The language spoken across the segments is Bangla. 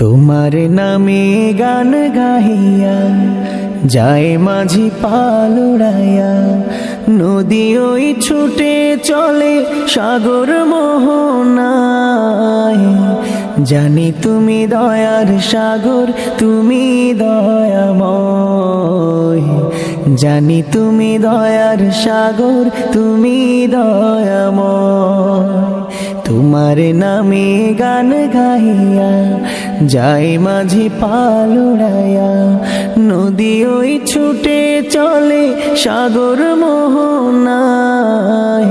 তোমার নামে গান গাহিয়া, যায় মাঝি পালুড়াইয়া নদী ওই ছুটে চলে সাগর মোহনায়। জানি তুমি দয়ার সাগর, তুমি দয়াময় জানি তুমি দয়ার সাগর, তুমি দয়াময়। তোমার নামে গান গাইয়া যাই মাঝি পালুড়াইয়া নদী ওই ছুটে চলে সাগর মোহনায়।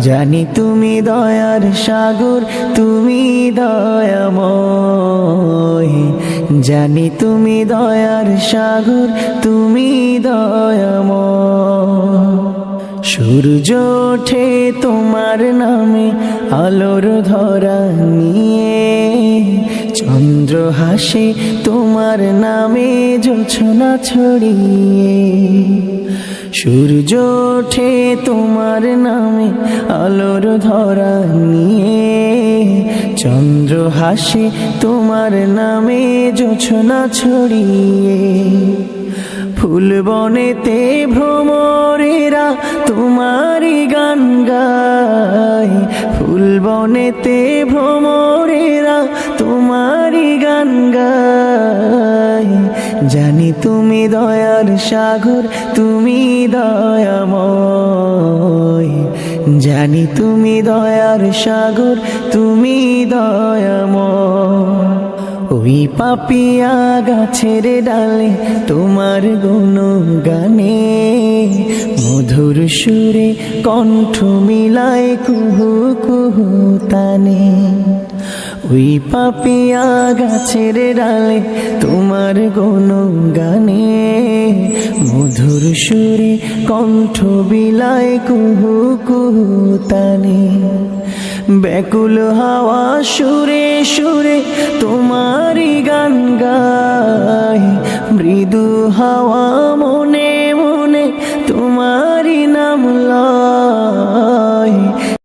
জানি তুমি দয়ার সাগর, তুমি দয়াময়। জানি তুমি দয়ার সাগর, তুমি দয়াময়। সূর্য ওঠে তোমার নামে, আলোর ধরা নিয়ে। চন্দ্র হাসে তোমার নামে জোছনা ছড়িয়ে। সূর্য ওঠে তোমার নামে, আলোর ধরা নিয়ে। চন্দ্র হাসে তোমার নামে জোছনা ছড়িয়ে। ফুল বনেতে ভ্রমরেরা তোমারই গান গায়। ফুল বনেতে ভ্রমরেরা তোমারই গান গায়। জানি তুমি দয়ার সাগর, তুমি দয়াময়। জানি তুমি দয়ার সাগর, তুমি দয়াম ওই পাপিয়া গাছের ডালে তোমার গুণ গানে মধুর সুরে কণ্ঠ মিলায় কুহু কুহু তানে। ওই পাপিয়া গাছের ডালে তোমার গুণ গানে মধুর সুরে কণ্ঠ বিলায় কুহু কুহু তানে। ব্যাকুল হাওয়া সুরে সুরে তোমারি গান গায়। মৃদু হাওয়া